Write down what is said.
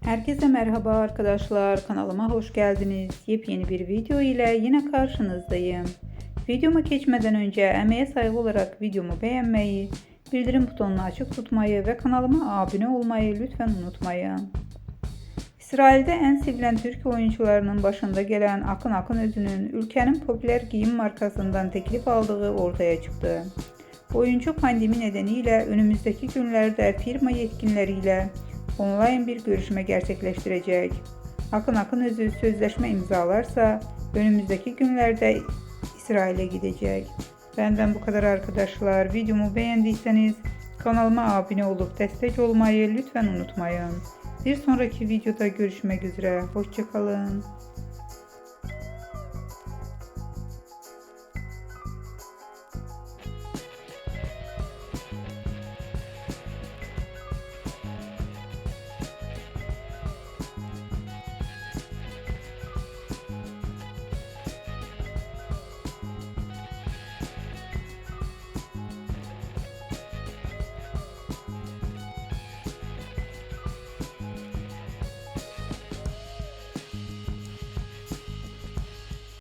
Herkese merhaba arkadaşlar. Kanalıma hoş geldiniz. Yepyeni bir video ile yine karşınızdayım. Videoma geçmeden önce emeğe saygı olarak videomu beğenmeyi, bildirim butonunu açık tutmayı ve kanalıma abone olmayı lütfen unutmayın. İsrail'de en sevilen Türk oyuncularının başında gelen Akın Akın Özü'nün ülkenin popüler giyim markasından teklif aldığı ortaya çıktı. Oyuncu pandemi nedeniyle önümüzdeki günlerde firma yetkilileriyle online bir görüşme gerçekleştirecek. Akın Akın Özü sözleşme imzalarsa önümüzdeki günlerde İsrail'e gidecek. Benden bu kadar arkadaşlar. Videomu beğendiyseniz kanalıma abone olup destek olmayı lütfen unutmayın. Bir sonraki videoda görüşmek üzere. Hoşçakalın.